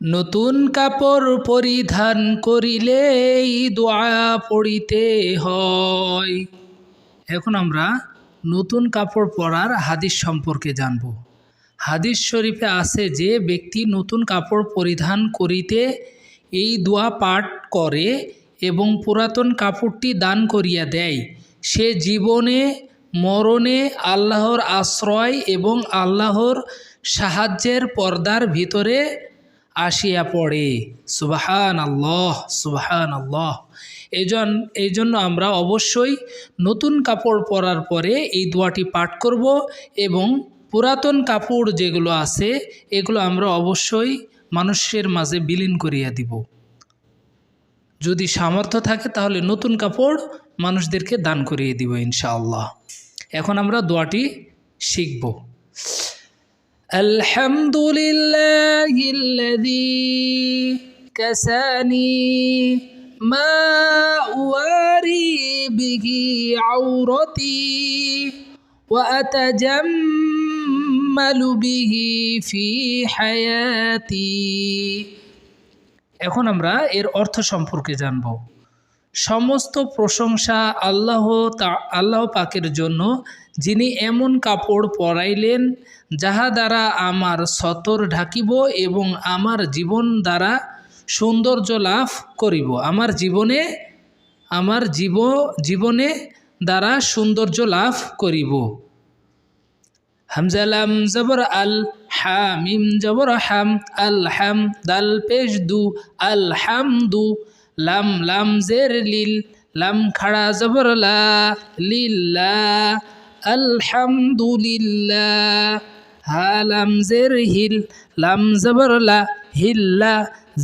নতুন কাপড় পরিধান করিলেই দোয়া পড়িতে হয়। এখন আমরা নতুন কাপড় পরার হাদিস সম্পর্কে জানব। হাদিস শরীফে আছে যে ব্যক্তি নতুন কাপড় পরিধান করিতে এই দোয়া পাঠ করে এবং পুরাতন কাপড়টি দান করিয়া দেয়, সে জীবনে, মরণে আল্লাহর আশ্রয় এবং আল্লাহর সাহায্যের পর্দার ভিতরে আসিয়া পড়ে। সুবাহান আল্লাহ সুবাহান আল্লাহ এই এই জন্য আমরা অবশ্যই নতুন কাপড় পরার পরে এই দোয়াটি পাঠ করব এবং পুরাতন কাপড় যেগুলো আছে, এগুলো আমরা অবশ্যই মানুষের মাঝে বিলীন করিয়া দিব। যদি সামর্থ্য থাকে তাহলে নতুন কাপড় মানুষদেরকে দান করিয়ে দিব ইনশাআল্লাহ। এখন আমরা দোয়াটি শিখব। الحمد لله الذي كساني ما أواري به عورتي وأتجمل به في حياتي এখন আমরা এর অর্থ সম্পর্কে জানব সমস্ত প্রশংসা আল্লাহ তা, আল্লাহ পাকের জন্য, যিনি এমন কাপড় পরাইলেন, যাহা দ্বারা আমার সতর ঢাকিব এবং আমার জীবন দ্বারা সৌন্দর্য লাভ করিব। আমার জীবনে, আমার জীব, জীবনে দ্বারা সৌন্দর্য লাভ করিব। হামজালাম জবর আল হামিম জবর হাম, আল হাম, দাল পেশ দু, আল হামদু লাম লাম জের লিল, লাম খাড়া জবর লা লিল্লা আলহামদুলিল্লাহ। হা লাম জের হিল, লাম জবর লা হিল্লা,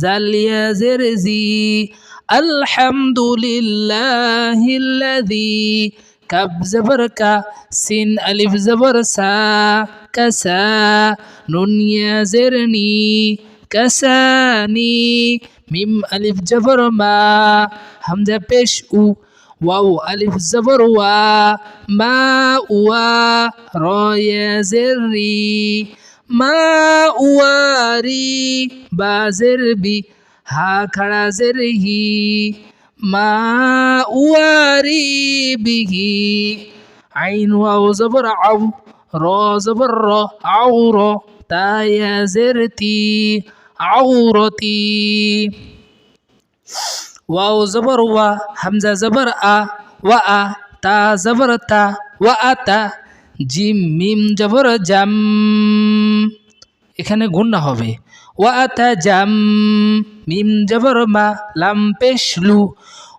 জালিয়া জের জি, আলহামদুলিল্লাহিল্লাযী। কাব জবর সিন আলিফ জবর সা কাসা নুন ইয়া জের নি। কাসানি মিম আলিফ জবর মা হামজা পেশ উ ওয়াও আলিফ জবর ওয়া মা ওয়া রয়া জের মা ওয়ারি বা জের বি হা খাড়া জের হি মা ওয়ারি বিহি আইন ওয়াও জবর আউ র জবর র আউ র তায়া জের তি আউরতি ওয়াও জবর ওয়া হামজা জবর আ ওয়া আ তা জবর তা ওয়া আতা জিম মিম জবর জাম এখানে গুণনা হবে। ওয়া আতা জাম মিম জবর মা লাম পেশলু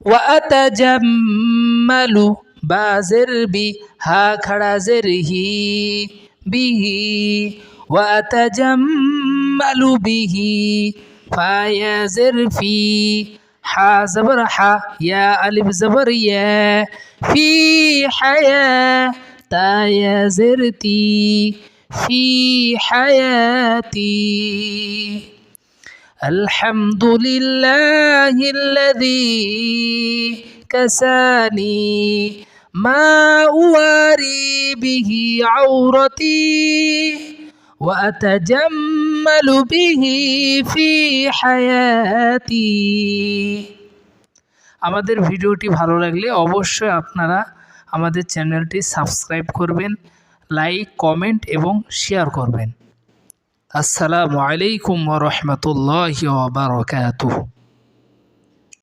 ওয়া আতা জাম্মালু বা জের বি হা খাড়া জের হি বিহি ওয়া আতা জাম্মালু يعمل به فيا في ح زبر ح يا ألف زبر يا في حياة تا زرتي في حياتي. الحمد لله الذي كساني ما أواري به عورتي. وأتجمل به في حياتي আমাদের ভিডিওটি ভালো লাগলে অবশ্যই আপনারা আমাদের চ্যানেলটি সাবস্ক্রাইব করবেন লাইক কমেন্ট এবং শেয়ার করবেন আসসালামু আলাইকুম রহমতুল্লাহ বারকাতুহ